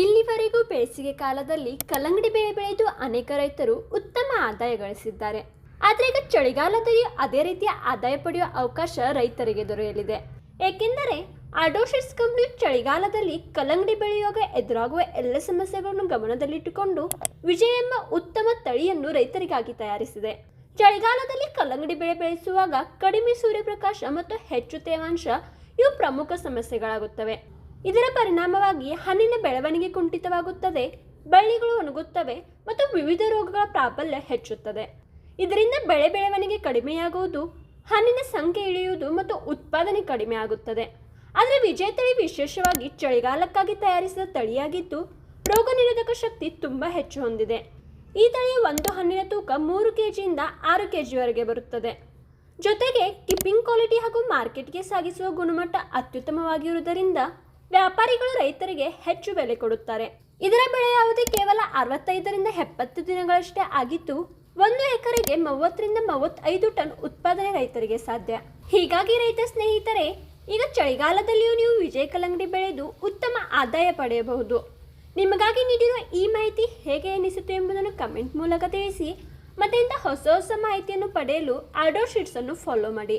ಇಲ್ಲಿವರೆಗೂ ಬೇಸಿಗೆ ಕಾಲದಲ್ಲಿ ಕಲ್ಲಂಗಡಿ ಬೆಳೆ ಬೆಳೆದು ಅನೇಕ ರೈತರು ಉತ್ತಮ ಆದಾಯ ಗಳಿಸಿದ್ದಾರೆ. ಆದರೆ ಈಗ ಚಳಿಗಾಲದಲ್ಲಿ ಅದೇ ರೀತಿಯ ಆದಾಯ ಪಡೆಯುವ ಅವಕಾಶ ರೈತರಿಗೆ ದೊರೆಯಲಿದೆ. ಏಕೆಂದರೆ ಅಡೋಶಿಟ್ಸ್ ಕಂಪ್ನಿ ಚಳಿಗಾಲದಲ್ಲಿ ಕಲ್ಲಂಗಡಿ ಬೆಳೆಯುವಾಗ ಎದುರಾಗುವ ಎಲ್ಲ ಸಮಸ್ಯೆಗಳನ್ನು ಗಮನದಲ್ಲಿಟ್ಟುಕೊಂಡು ವಿಜಯ ಎಂಬ ಉತ್ತಮ ತಳಿಯನ್ನು ರೈತರಿಗಾಗಿ ತಯಾರಿಸಿದೆ. ಚಳಿಗಾಲದಲ್ಲಿ ಕಲ್ಲಂಗಡಿ ಬೆಳೆ ಬೆಳೆಸುವಾಗ ಕಡಿಮೆ ಸೂರ್ಯಪ್ರಕಾಶ ಮತ್ತು ಹೆಚ್ಚು ತೇವಾಂಶ ಇವು ಪ್ರಮುಖ ಸಮಸ್ಯೆಗಳಾಗುತ್ತವೆ. ಇದರ ಪರಿಣಾಮವಾಗಿ ಹಣ್ಣಿನ ಬೆಳವಣಿಗೆ ಕುಂಠಿತವಾಗುತ್ತದೆ, ಬಳ್ಳಿಗಳು ಒಣಗುತ್ತವೆ ಮತ್ತು ವಿವಿಧ ರೋಗಗಳ ಪ್ರಾಬಲ್ಯ ಹೆಚ್ಚುತ್ತದೆ. ಇದರಿಂದ ಬೆಳೆ ಬೆಳವಣಿಗೆ ಕಡಿಮೆಯಾಗುವುದು, ಹಣ್ಣಿನ ಸಂಖ್ಯೆ ಇಳಿಯುವುದು ಮತ್ತು ಉತ್ಪಾದನೆ ಕಡಿಮೆ ಆಗುತ್ತದೆ ಆದರೆ ವಿಜಯ ತಳಿ ವಿಶೇಷವಾಗಿ ಚಳಿಗಾಲಕ್ಕಾಗಿ ತಯಾರಿಸಿದ ತಳಿಯಾಗಿದ್ದು, ರೋಗ ನಿರೋಧಕ ಶಕ್ತಿ ತುಂಬ ಹೆಚ್ಚು ಹೊಂದಿದೆ. ಈ ತಳಿಯ ಒಂದು ಹಣ್ಣಿನ ತೂಕ ಮೂರು ಕೆಜಿಯಿಂದ ಆರು ಕೆಜಿವರೆಗೆ ಬರುತ್ತದೆ. ಜೊತೆಗೆ ಕಿಪ್ಪಿಂಗ್ ಕ್ವಾಲಿಟಿ ಹಾಗೂ ಮಾರ್ಕೆಟ್ಗೆ ಸಾಗಿಸುವ ಗುಣಮಟ್ಟ ಅತ್ಯುತ್ತಮವಾಗಿರುವುದರಿಂದ ವ್ಯಾಪಾರಿಗಳು ರೈತರಿಗೆ ಹೆಚ್ಚು ಬೆಲೆ ಕೊಡುತ್ತಾರೆ. ಇದರ ಬೆಳೆಯಾವಧಿ ಕೇವಲ ಅರವತ್ತೈದರಿಂದ ಎಪ್ಪತ್ತು ದಿನಗಳಷ್ಟೇ ಆಗಿದ್ದು, ಒಂದು ಎಕರೆಗೆ ಮೂವತ್ತರಿಂದ ಮೂವತ್ತೈದು ಟನ್ ಉತ್ಪಾದನೆ ರೈತರಿಗೆ ಸಾಧ್ಯ. ಹೀಗಾಗಿ ರೈತ ಸ್ನೇಹಿತರೆ, ಈಗ ಚಳಿಗಾಲದಲ್ಲಿಯೂ ನೀವು ವಿಜಯ ಕಲ್ಲಂಗಡಿ ಬೆಳೆದು ಉತ್ತಮ ಆದಾಯ ಪಡೆಯಬಹುದು. ನಿಮಗಾಗಿ ನೀಡಿರುವ ಈ ಮಾಹಿತಿ ಹೇಗೆ ಎನಿಸಿತು ಎಂಬುದನ್ನು ಕಮೆಂಟ್ ಮೂಲಕ ತಿಳಿಸಿ ಮತ್ತೆ ಇಂಥ ಹೊಸ ಹೊಸ ಮಾಹಿತಿಯನ್ನು ಪಡೆಯಲು ಆಡೋ ಶೀಟ್ಸನ್ನು ಫಾಲೋ ಮಾಡಿ.